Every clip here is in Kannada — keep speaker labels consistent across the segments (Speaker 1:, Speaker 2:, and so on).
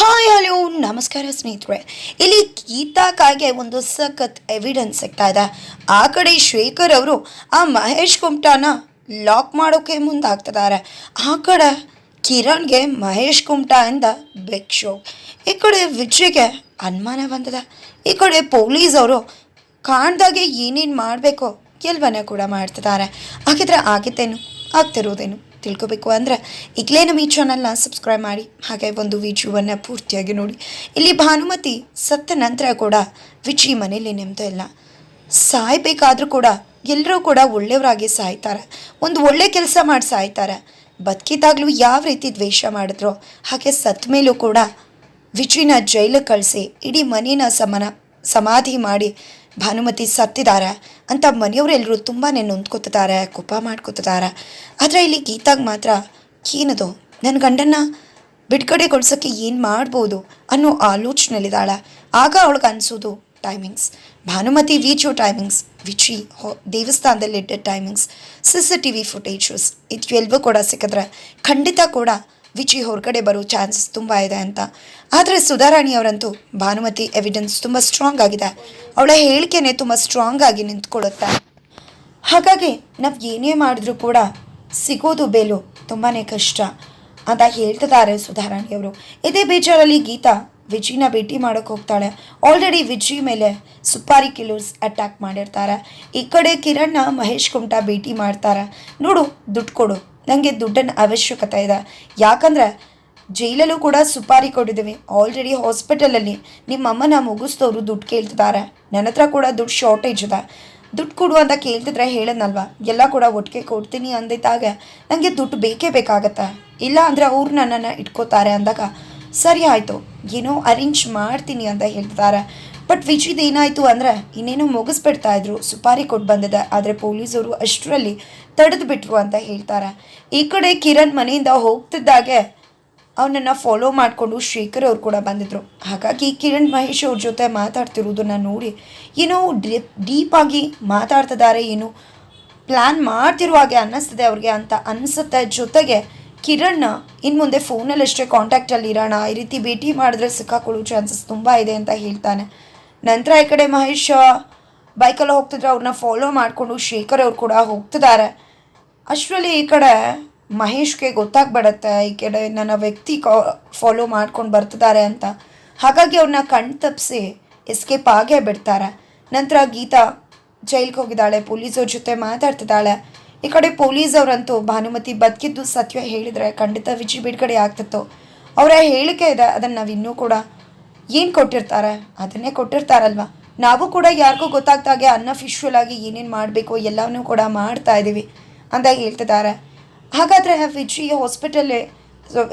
Speaker 1: ಹಾಯ್ ಹಲೋ ನಮಸ್ಕಾರ ಸ್ನೇಹಿತರೆ. ಇಲ್ಲಿ ಗೀತಾಕಾಗೆ ಒಂದು ಸಖತ್ ಎವಿಡೆನ್ಸ್ ಸಿಗ್ತಾ ಇದೆ. ಆ ಕಡೆ ಶೇಖರ್ ಅವರು ಆ ಮಹೇಶ್ ಕುಮಟಾನ ಲಾಕ್ ಮಾಡೋಕೆ ಮುಂದಾಗ್ತಿದ್ದಾರೆ. ಆ ಕಡೆ ಕಿರಣ್ಗೆ ಮಹೇಶ್ ಕುಮಟಾ ಇಂದ ಬೆಕ್ ಶೋ ಈ ಕಡೆ ವಿಜಯ್ಗೆ ಅನುಮಾನ ಬಂದಿದೆ. ಈ ಕಡೆ ಪೊಲೀಸ್ ಅವರು ಕಾಣ್ದಾಗೆ ಏನೇನು ಮಾಡಬೇಕೋ ಕೆಲವನ್ನ ಕೂಡ ಮಾಡ್ತಿದ್ದಾರೆ. ಹಾಗಿದ್ರೆ ಆಗಿದ್ದೇನು ಆಗ್ತಿರೋದೇನು? ತಿಳ್ಕೊಬೇಕು ಅಂದರೆ ಈಗಲೇ ನಮ್ಮ ಈ ಚಾನಲ್ನ ಸಬ್ಸ್ಕ್ರೈಬ್ ಮಾಡಿ. ಹಾಗೆ ಒಂದು ವಿಡಿಯೋವನ್ನು ಪೂರ್ತಿಯಾಗಿ ನೋಡಿ. ಇಲ್ಲಿ ಭಾನುಮತಿ ಸತ್ತ ನಂತರ ಕೂಡ ವಿಚಿ ಮನೆಯಲ್ಲಿ ನೆಮ್ಮದಿ ಇಲ್ಲ. ಸಾಯ್ಬೇಕಾದ್ರೂ ಕೂಡ ಎಲ್ಲರೂ ಕೂಡ ಒಳ್ಳೆಯವರಾಗಿ ಸಾಯ್ತಾರೆ. ಒಂದು ಒಳ್ಳೆ ಕೆಲಸ ಮಾಡಿ ಸಾಯ್ತಾರೆ. ಬದುಕಿದಾಗಲೂ ಯಾವ ರೀತಿ ದ್ವೇಷ ಮಾಡಿದ್ರು ಹಾಗೆ ಸತ್ತ ಮೇಲೂ ಕೂಡ ವಿಚಿನ ಜೈಲಿಗೆ ಕಳಿಸಿ ಇಡೀ ಮನೇನ ಸಮನ ಸಮಾಧಿ ಮಾಡಿ ಭಾನುಮತಿ ಸತ್ತಿದ್ದಾರೆ ಅಂತ ಮನೆಯವರೆಲ್ಲರೂ ತುಂಬಾ ನೊಂದ್ಕೊತಿದ್ದಾರೆ, ಕೋಪ ಮಾಡ್ಕೊತಿದ್ದಾರೆ. ಆದರೆ ಇಲ್ಲಿ ಗೀತಾಗ ಮಾತ್ರ, ಏನದು? ನನ್ನ ಗಂಡನ್ನ ಬಿಡುಗಡೆಗೊಳಿಸೋಕ್ಕೆ ಏನು ಮಾಡ್ಬೋದು? ಅನ್ನೋ ಆಲೋಚನೆಯಲ್ಲಿದ್ದಾಳೆ. ಆಗ ಅವಳಿಗೆ ಅನಿಸೋದು ಟೈಮಿಂಗ್ಸ್ ಭಾನುಮತಿ ವಿಚೋ ಟೈಮಿಂಗ್ಸ್ ವಿಚಿ ಹೊ, ದೇವಸ್ಥಾನದಲ್ಲಿ ಇಟ್ಟ timings C C T V footages ಇದು ಎಲ್ಲವೂ ಕೂಡ ಸಿಕ್ಕಿದ್ರೆ ಖಂಡಿತ ಕೂಡ ವಿಚಿ ಹೊರಗಡೆ ಬರೋ ಚಾನ್ಸಸ್ ತುಂಬ ಇದೆ ಅಂತ. ಆದರೆ ಸುಧಾರಾಣಿಯವರಂತೂ ಭಾನುಮತಿ ಎವಿಡೆನ್ಸ್ ತುಂಬ ಸ್ಟ್ರಾಂಗ್ ಆಗಿದೆ. ಅವಳ ಹೇಳಿಕೆನೇ ತುಂಬ ಸ್ಟ್ರಾಂಗ್ ಆಗಿ ನಿಂತ್ಕೊಳ್ಳುತ್ತೆ. ಹಾಗಾಗಿ ನಾವು ಏನೇ ಮಾಡಿದ್ರೂ ಕೂಡ ಸಿಗೋದು ಬೇಲು ತುಂಬಾ ಕಷ್ಟ ಅಂತ ಹೇಳ್ತಿದ್ದಾರೆ ಸುಧಾರಾಣಿಯವರು ಇದೇ ಬೇಜಾರಲ್ಲಿ ಗೀತಾ ವಿಜಿನ ಭೇಟಿ ಮಾಡೋಕೆ ಹೋಗ್ತಾಳೆ. ಆಲ್ರೆಡಿ ವಿಜಿ ಮೇಲೆ ಸುಪಾರಿ ಕಿಲೋಸ್ ಅಟ್ಯಾಕ್ ಮಾಡಿರ್ತಾರೆ. ಈ ಕಡೆ ಕಿರಣ್ಣ ಮಹೇಶ್ ಕುಮಟಾ ಭೇಟಿ ಮಾಡ್ತಾರೆ. ನೋಡು ದುಡ್ಡು ಕೊಡು. ನನಗೆ ದುಡ್ಡನ್ನ ಅವಶ್ಯಕತೆ ಇದೆ. ಯಾಕಂದರೆ ಜೈಲಲ್ಲೂ ಕೂಡ ಸುಪಾರಿ ಕೊಟ್ಟಿದ್ದೀವಿ. ಆಲ್ರೆಡಿ ಹಾಸ್ಪಿಟಲಲ್ಲಿ ನಿಮ್ಮ ಅಮ್ಮನ ಮುಗಿಸ್ತವ್ರು ದುಡ್ಡು ಕೇಳ್ತಿದ್ದಾರೆ. ನನ್ನ ಹತ್ರ ಕೂಡ ದುಡ್ಡು ಶಾರ್ಟೇಜ್ ಇದೆ. ದುಡ್ಡು ಕೊಡು ಅಂತ ಕೇಳ್ತಿದ್ರೆ ಹೇಳೋದಲ್ವ? ಎಲ್ಲ ಕೂಡ ಒಟ್ಟಿಗೆ ಕೊಡ್ತೀನಿ ಅಂದಿದ್ದಾಗ ನನಗೆ ದುಡ್ಡು ಬೇಕೇ ಬೇಕಾಗತ್ತೆ. ಇಲ್ಲ ಅಂದರೆ ಅವ್ರು ನನ್ನನ್ನು ಇಟ್ಕೋತಾರೆ ಅಂದಾಗ, ಸರಿ ಆಯಿತು, ಏನೋ ಅರೇಂಜ್ ಮಾಡ್ತೀನಿ ಅಂತ ಹೇಳ್ತಾರೆ ಬಟ್ ವಿಚಿದ್ ಏನಾಯಿತು ಅಂದರೆ, ಇನ್ನೇನು ಮುಗಿಸ್ಬಿಡ್ತಾ ಇದ್ರು, ಸುಪಾರಿ ಕೊಟ್ಟು ಬಂದಿದೆ. ಆದರೆ ಪೊಲೀಸರು ಅಷ್ಟರಲ್ಲಿ ತಡೆದು ಬಿಟ್ರು ಅಂತ ಹೇಳ್ತಾರೆ. ಈ ಕಡೆ ಕಿರಣ್ ಮನೆಯಿಂದ ಹೋಗ್ತಿದ್ದಾಗೆ ಅವನನ್ನು ಫಾಲೋ ಮಾಡಿಕೊಂಡು ಶೇಖರ್ ಅವ್ರು ಕೂಡ ಬಂದಿದ್ರು. ಹಾಗಾಗಿ ಕಿರಣ್ ಮಹೇಶ್ ಅವ್ರ ಜೊತೆ ಮಾತಾಡ್ತಿರೋದನ್ನು ನೋಡಿ ಏನೋ ಡೀಪ್ ಡೀಪಾಗಿ ಮಾತಾಡ್ತಿದ್ದಾರೆ, ಏನು ಪ್ಲ್ಯಾನ್ ಮಾಡ್ತಿರೋ ಹಾಗೆ ಅನ್ನಿಸ್ತದೆ ಅವ್ರಿಗೆ ಅಂತ ಅನ್ನಿಸುತ್ತೆ ಜೊತೆಗೆ ಕಿರಣ್ ಇನ್ನು ಮುಂದೆ ಫೋನಲ್ಲಿ ಅಷ್ಟೇ ಕಾಂಟ್ಯಾಕ್ಟಲ್ಲಿ ಇರೋಣ, ಈ ರೀತಿ ಭೇಟಿ ಮಾಡಿದ್ರೆ ಸಿಕ್ಕಾಕೊಳ್ಳೋ ಚಾನ್ಸಸ್ ತುಂಬ ಇದೆ ಅಂತ ಹೇಳ್ತಾನೆ. ನಂತರ ಈ ಕಡೆ ಮಹೇಶ್ ಬೈಕಲ್ಲಿ ಹೋಗ್ತಿದ್ರೆ, ಅವ್ರನ್ನ ಫಾಲೋ ಮಾಡಿಕೊಂಡು ಶೇಖರ್ ಅವ್ರು ಕೂಡ ಹೋಗ್ತಿದ್ದಾರೆ. ಅಷ್ಟರಲ್ಲಿ ಈ ಕಡೆ ಮಹೇಶ್ಗೆ ಗೊತ್ತಾಗ್ಬಿಡತ್ತೆ, ಈ ಕಡೆ ನನ್ನ ವ್ಯಕ್ತಿ ಕಾ ಫಾಲೋ ಮಾಡ್ಕೊಂಡು ಬರ್ತಿದ್ದಾರೆ ಅಂತ. ಹಾಗಾಗಿ ಅವ್ರನ್ನ ಕಣ್ ತಪ್ಪಿಸಿ ಎಸ್ಕೇಪ್ ಆಗೇ ಬಿಡ್ತಾರೆ. ನಂತರ ಗೀತಾ ಜೈಲ್ಗೆ ಹೋಗಿದ್ದಾಳೆ ಪೊಲೀಸವ್ರ ಜೊತೆ ಮಾತಾಡ್ತಿದ್ದಾಳೆ. ಈ ಕಡೆ ಪೊಲೀಸ್ ಅವರಂತೂ ಭಾನುಮತಿ ಬದುಕಿದ್ದು ಸತ್ಯ ಹೇಳಿದರೆ ಖಂಡಿತ ವಿಜಿ ಬಿಡುಗಡೆ ಆಗ್ತಿತ್ತು. ಅವರ ಹೇಳಿಕೆ ಇದೆ, ಅದನ್ನು ನಾವು ಇನ್ನೂ ಕೂಡ ಏನು ಕೊಟ್ಟಿರ್ತಾರೆ? ಅದನ್ನೇ ಕೊಟ್ಟಿರ್ತಾರಲ್ವ? ನಾವು ಕೂಡ ಯಾರಿಗೂ ಗೊತ್ತಾಗ್ದಾಗೆ ಅನ್ಅಫಿಷಿಯಲ್ ಆಗಿ ಏನೇನು ಮಾಡಬೇಕು ಎಲ್ಲವನ್ನೂ ಕೂಡ ಮಾಡ್ತಾ ಇದ್ದೀವಿ ಅಂತ ಹೇಳ್ತಿದ್ದಾರೆ. ಹಾಗಾದರೆ ವಿಜಯ್ ಹಾಸ್ಪಿಟಲ್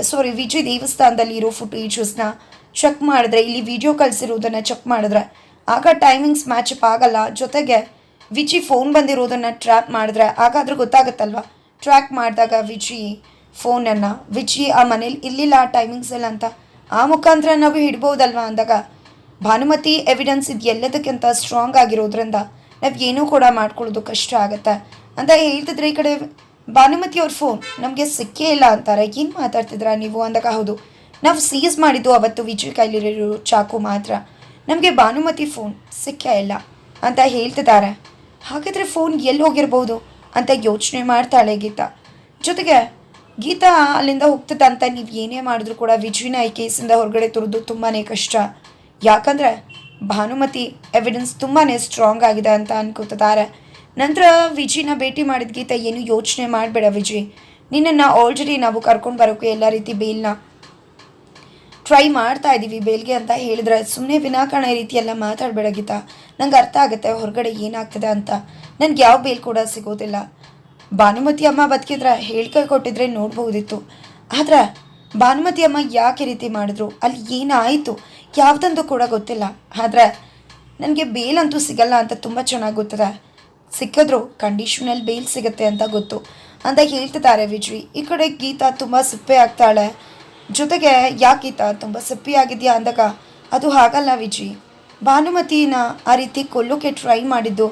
Speaker 1: ಸಾರಿ ವಿಜಯ್ ದೇವಸ್ಥಾನದಲ್ಲಿ ಇರೋ ಫುಟೇಜಸ್ನ ಚೆಕ್ ಮಾಡಿದ್ರೆ, ಇಲ್ಲಿ ವಿಡಿಯೋ ಕಳಿಸಿರೋದನ್ನು ಚೆಕ್ ಮಾಡಿದ್ರೆ, ಆಗ ಟೈಮಿಂಗ್ಸ್ ಮ್ಯಾಚ್ ಅಪ್ ಆಗಲ್ಲ. ಜೊತೆಗೆ ವಿಜಿ ಫೋನ್ ಬಂದಿರೋದನ್ನು ಟ್ರ್ಯಾಪ್ ಮಾಡಿದ್ರೆ ಹಾಗಾದ್ರೂ ಗೊತ್ತಾಗುತ್ತಲ್ವ? ಟ್ರ್ಯಾಕ್ ಮಾಡಿದಾಗ ವಿಜಿ ಫೋನನ್ನು ವಿಜಿ ಆ ಮನೇಲಿ ಇಲ್ಲಿಲ್ಲ ಆ ಟೈಮಿಂಗ್ಸಲ್ಲಿ ಅಂತ. ಆ ಮುಖಾಂತರ ನಾವು ಹಿಡ್ಬೋದಲ್ವಾ ಅಂದಾಗ, ಭಾನುಮತಿ ಎವಿಡೆನ್ಸ್ ಇದು ಎಲ್ಲದಕ್ಕಿಂತ ಸ್ಟ್ರಾಂಗ್ ಆಗಿರೋದ್ರಿಂದ ನಾವು ಏನೂ ಕೂಡ ಮಾಡ್ಕೊಳ್ಳೋದು ಕಷ್ಟ ಆಗುತ್ತೆ. ಅಂತ ಹೇಳ್ತಿದ್ರೆ ಈ ಕಡೆ ಭಾನುಮತಿ ಅವ್ರ ಫೋನ್ ನಮಗೆ ಸಿಕ್ಕೇ ಇಲ್ಲ ಅಂತಾರೆ. ಏನು ಮಾತಾಡ್ತಿದ್ರ ನೀವು ಅಂದಾಗ ಹೌದು. ನಾವು ಸೀಸ್ ಮಾಡಿದ್ದು ಅವತ್ತು ವಿಜಯ್ ಕೈಲಿರೋ ಚಾಕು ಮಾತ್ರ. ನಮಗೆ ಭಾನುಮತಿ ಫೋನ್ ಸಿಕ್ಕೇ ಇಲ್ಲ ಅಂತ ಹೇಳ್ತಿದ್ದಾರೆ. ಹಾಗಾದರೆ ಫೋನ್ ಎಲ್ಲಿ ಹೋಗಿರ್ಬೋದು ಅಂತ ಯೋಚನೆ ಮಾಡ್ತಾಳೆ ಗೀತಾ. ಜೊತೆಗೆ ಗೀತಾ ಅಲ್ಲಿಂದ ಹೋಗ್ತದಂತ ನೀವು ಏನೇ ಮಾಡಿದ್ರು ಕೂಡ ವಿಜಯನ ಈ ಕೇಸಿಂದ ಹೊರಗಡೆ ತುರಿದು ತುಂಬಾ ಕಷ್ಟ. ಯಾಕಂದರೆ ಭಾನುಮತಿ ಎವಿಡೆನ್ಸ್ ತುಂಬಾ ಸ್ಟ್ರಾಂಗ್ ಆಗಿದೆ ಅಂತ ಅನ್ಕೋತಿದ್ದಾರೆ ನಂತರ ವಿಜಿನ ಭೇಟಿ ಮಾಡಿದ ಗೀತಾ ಏನು ಯೋಚನೆ ಮಾಡಬೇಡ ವಿಜಯ್ ನಿನ್ನನ್ನು ಆಲ್ರೆಡಿ ನಾವು ಕರ್ಕೊಂಡು ಬರೋಕೆ ಎಲ್ಲ ರೀತಿ ಬೇಲ್ನ ಟ್ರೈ ಮಾಡ್ತಾ ಇದ್ದೀವಿ ಬೇಲ್ಗೆ ಅಂತ ಹೇಳಿದ್ರೆ ಸುಮ್ಮನೆ ವಿನಾಕಾರಣ ಈ ರೀತಿ ಎಲ್ಲ ಮಾತಾಡಬೇಡ ಗೀತಾ. ನಂಗೆ ಅರ್ಥ ಆಗುತ್ತೆ ಹೊರಗಡೆ ಏನಾಗ್ತದೆ ಅಂತ. ನನಗೆ ಯಾವ ಬೇಲ್ ಕೂಡ ಸಿಗೋದಿಲ್ಲ. ಭಾನುಮತಿ ಅಮ್ಮ ಬದುಕಿದ್ರ ಹೇಳಿಕೆ ಕೊಟ್ಟಿದ್ರೆ ನೋಡ್ಬಹುದಿತ್ತು. ಆದ್ರೆ ಭಾನುಮತಿ ಅಮ್ಮ ಯಾಕೆ ರೀತಿ ಮಾಡಿದ್ರು? ಅಲ್ಲಿ ಏನಾಯಿತು? ಯಾವುದಂತೂ ಕೂಡ ಗೊತ್ತಿಲ್ಲ. ಆದರೆ ನನಗೆ ಬೇಲ್ ಅಂತೂ ಸಿಗಲ್ಲ ಅಂತ ತುಂಬ ಚೆನ್ನಾಗಿ ಗೊತ್ತದ. ಸಿಕ್ಕಿದ್ರು ಕಂಡೀಷನಲ್ಲಿ ಬೇಲ್ ಸಿಗುತ್ತೆ ಅಂತ ಗೊತ್ತು. ಅಂತ ಹೇಳ್ತಿದ್ದಾರೆ ವಿಜಯ್ ಈ ಕಡೆ ಗೀತಾ ತುಂಬ ಸಿಪ್ಪೆ ಆಗ್ತಾಳೆ ಜೊತೆಗೆ ಯಾಕೆ ಗೀತಾ ತುಂಬ ಸಿಪ್ಪಿ ಆಗಿದೆಯಾ ಅಂದಾಗ, ಅದು ಹಾಗಲ್ಲ ವಿಜಯ್ ಭಾನುಮತಿನ ಆ ರೀತಿ ಕೊಲ್ಲೋಕೆ ಟ್ರೈ ಮಾಡಿದ್ದು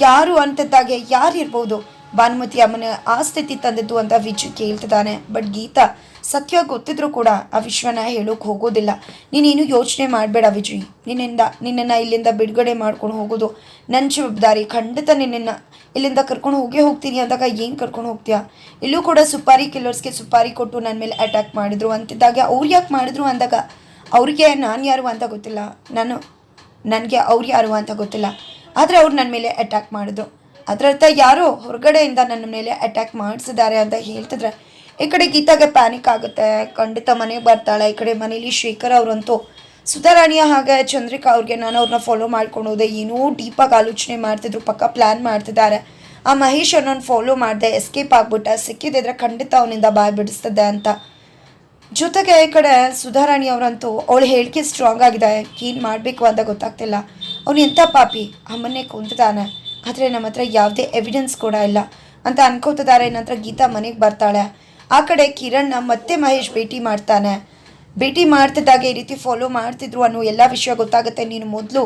Speaker 1: ಯಾರು ಅಂತದ್ದಾಗೆ ಯಾರು ಇರ್ಬೋದು? ಭಾನುಮತಿ ಅಮ್ಮನ ಆ ಸ್ಥಿತಿ ತಂದಿದ್ದು ಅಂತ ವಿಜು ಕೇಳ್ತಿದ್ದಾನೆ. ಬಟ್ ಗೀತಾ ಸತ್ಯ ಗೊತ್ತಿದ್ರೂ ಕೂಡ ಆ ವಿಶ್ವನ ಹೇಳೋಕೆ ಹೋಗೋದಿಲ್ಲ. ನೀನೇನು ಯೋಚನೆ ಮಾಡಬೇಡ ವಿಜಯ್ ನಿನ್ನಿಂದ, ನಿನ್ನನ್ನು ಇಲ್ಲಿಂದ ಬಿಡುಗಡೆ ಮಾಡ್ಕೊಂಡು ಹೋಗೋದು ನನ್ನ ಜವಾಬ್ದಾರಿ. ಖಂಡಿತ ನಿನ್ನನ್ನು ಇಲ್ಲಿಂದ ಕರ್ಕೊಂಡು ಹೋಗೇ ಹೋಗ್ತೀನಿ ಅಂದಾಗ ಏನು ಕರ್ಕೊಂಡು ಹೋಗ್ತೀಯಾ? ಇಲ್ಲೂ ಕೂಡ ಸುಪಾರಿ ಕಿಲ್ಲರ್ಸ್ಗೆ ಸುಪಾರಿ ಕೊಟ್ಟು ನನ್ನ ಮೇಲೆ ಅಟ್ಯಾಕ್ ಮಾಡಿದ್ರು ಅಂತಿದ್ದಾಗ ಅವ್ರು ಯಾಕೆ ಮಾಡಿದ್ರು ಅಂದಾಗ ಅವ್ರಿಗೆ ನಾನು ಯಾರು ಅಂತ ಗೊತ್ತಿಲ್ಲ. ನಾನು, ನನಗೆ ಅವ್ರು ಯಾರು ಅಂತ ಗೊತ್ತಿಲ್ಲ. ಆದರೆ ಅವ್ರು ನನ್ನ ಮೇಲೆ ಅಟ್ಯಾಕ್ ಮಾಡಿದ್ರು. ಅದರರ್ಥ ಯಾರೋ ಹೊರಗಡೆಯಿಂದ ನನ್ನ ಮೇಲೆ ಅಟ್ಯಾಕ್ ಮಾಡಿಸಿದ್ದಾರೆ ಅಂತ ಹೇಳ್ತಿದ್ರೆ, ಈ ಕಡೆ ಗೀತಾಗೆ ಪ್ಯಾನಿಕ್ ಆಗುತ್ತೆ, ಖಂಡಿತ ಮನೆಗೆ ಬರ್ತಾಳೆ, ಈ ಕಡೆ ಮನೇಲಿ ಶೇಖರ್ ಅವರಂತೂ ಸುಧಾರಾಣಿಯ ಹಾಗೆ ಚಂದ್ರಿಕಾ ಅವ್ರಿಗೆ ನಾನು ಅವ್ರನ್ನ ಫಾಲೋ ಮಾಡ್ಕೊಂಡು ಹೋದೆ ಏನೋ ಡೀಪಾಗಿ ಆಲೋಚನೆ ಮಾಡ್ತಿದ್ರು, ಪಕ್ಕ ಪ್ಲ್ಯಾನ್ ಮಾಡ್ತಿದ್ದಾರೆ. ಆ ಮಹೇಶ್ ಫಾಲೋ ಮಾಡಿದೆ ಎಸ್ಕೇಪ್ ಆಗ್ಬಿಟ್ಟ, ಸಿಕ್ಕಿದ್ರೆ ಖಂಡಿತ ಅವನಿಂದ ಬಾಯ್ ಬಿಡಿಸ್ತದೆ ಅಂತ. ಜೊತೆಗೆ ಈ ಕಡೆ ಸುಧಾರಾಣಿ ಅವರಂತೂ ಅವಳು ಹೇಳಿಕೆ ಸ್ಟ್ರಾಂಗ್ ಆಗಿದೆ, ಏನು ಮಾಡಬೇಕು ಅಂತ ಗೊತ್ತಾಗ್ತಿಲ್ಲ. ಅವನು ಎಂಥ ಪಾಪಿ, ಅಮ್ಮನ್ನೇ ಕುಂತಿದ್ದಾನೆ ಆದರೆ ನಮ್ಮ ಹತ್ರ ಯಾವುದೇ ಎವಿಡೆನ್ಸ್ ಕೂಡ ಇಲ್ಲ ಅಂತ ಅನ್ಕೋತಿದ್ದಾರೆ ನಂತರ ಗೀತಾ ಮನೆಗೆ ಬರ್ತಾಳೆ. ಆ ಕಡೆ ಕಿರಣ್ನ ಮತ್ತೆ ಮಹೇಶ್ ಭೇಟಿ ಮಾಡ್ತಾನೆ. ಭೇಟಿ ಮಾಡ್ತಿದ್ದಾಗ ಈ ರೀತಿ ಫಾಲೋ ಮಾಡ್ತಿದ್ರು ಅನ್ನೋ ಎಲ್ಲ ವಿಷಯ ಗೊತ್ತಾಗುತ್ತೆ. ನೀನು ಮೊದಲು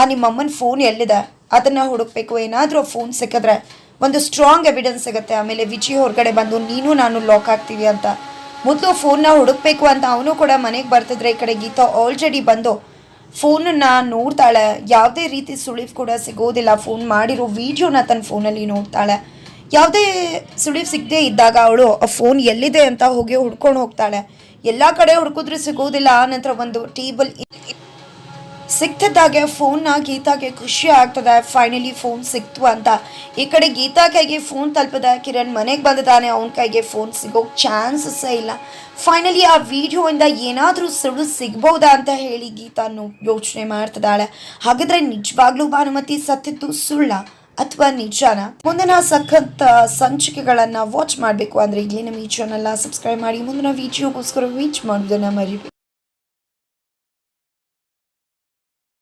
Speaker 1: ಆ ನಿಮ್ಮಮ್ಮನ ಫೋನ್ ಎಲ್ಲಿದೆ? ಅದನ್ನು ಹುಡುಕ್ಬೇಕು. ಏನಾದರೂ ಫೋನ್ ಸಿಕ್ಕಿದ್ರೆ ಒಂದು ಸ್ಟ್ರಾಂಗ್ ಎವಿಡೆನ್ಸ್ ಸಿಗುತ್ತೆ. ಆಮೇಲೆ ವಿಜಿ ಹೊರಗಡೆ ಬಂದು, ನೀನು ನಾನು ಲಾಕ್ ಆಗ್ತೀವಿ ಅಂತ. ಮೊದಲು ಫೋನ್ನ ಹುಡುಕ್ಬೇಕು ಅಂತ ಅವನು ಕೂಡ ಮನೆಗೆ ಬರ್ತಿದ್ರೆ ಈ ಕಡೆ ಗೀತಾ ಆಲ್ರೆಡಿ ಬಂದು ಫೋನನ್ನು ನೋಡ್ತಾಳೆ. ಯಾವುದೇ ರೀತಿ ಸುಳಿವು ಕೂಡ ಸಿಗೋದಿಲ್ಲ. ಫೋನ್ ಮಾಡಿರೋ ವೀಡಿಯೋನ ತನ್ನ ಫೋನಲ್ಲಿ ನೋಡ್ತಾಳೆ. ಯಾವುದೇ ಸುಳಿವು ಸಿಗದೆ ಇದ್ದಾಗ ಅವಳು, ಆ ಫೋನ್ ಎಲ್ಲಿದೆ ಅಂತ ಹೋಗಿ ಹುಡ್ಕೊಂಡು ಹೋಗ್ತಾಳೆ. ಎಲ್ಲ ಕಡೆ ಹುಡುಕಿದ್ರೆ ಸಿಗೋದಿಲ್ಲ. ನಂತರ ಒಂದು ಟೇಬಲ್ ಸಿಕ್ತಿದ್ದಾಗೆ, ಫೋನ್ನ ಗೀತಾಗೆ ಖುಷಿ ಆಗ್ತದೆ. ಫೈನಲಿ ಫೋನ್ ಸಿಕ್ತು ಅಂತ. ಈ ಕಡೆ ಗೀತಾ ಕೈಗೆ ಫೋನ್ ತಲುಪದ. ಕಿರಣ್ ಮನೆಗೆ ಬಂದಿದ್ದಾನೆ. ಅವನ ಕೈಗೆ ಫೋನ್ ಸಿಗೋ ಚಾನ್ಸಸ್ಸೇ ಇಲ್ಲ. ಫೈನಲಿ ಆ ವಿಡಿಯೋಯಿಂದ ಏನಾದರೂ ಸುಳ್ಳು ಸಿಗ್ಬೋದಾ ಅಂತ ಹೇಳಿ ಗೀತಾನು ಯೋಚನೆ ಮಾಡ್ತಿದ್ದಾಳೆ. ಹಾಗಾದ್ರೆ ನಿಜವಾಗ್ಲೂ ಭಾನುಮತಿ ಸತ್ತಿದ್ದು ಸುಳ್ಳ ಅಥವಾ ನಿಜಾನ? ಮುಂದಿನ ಸಖತ್ ಸಂಚಿಕೆಗಳನ್ನು ವಾಚ್ ಮಾಡಬೇಕು. ಅಂದರೆ ಈಗಲೇ ನಮ್ಮ ಈ ಚಾನಲ್ನ ಸಬ್ಸ್ಕ್ರೈಬ್ ಮಾಡಿ. ಮುಂದಿನ ವಿಡಿಯೋಗೋಸ್ಕರ ವೀಚ್ ಮಾಡೋದನ್ನು ಮರಿಬೇಡಿ.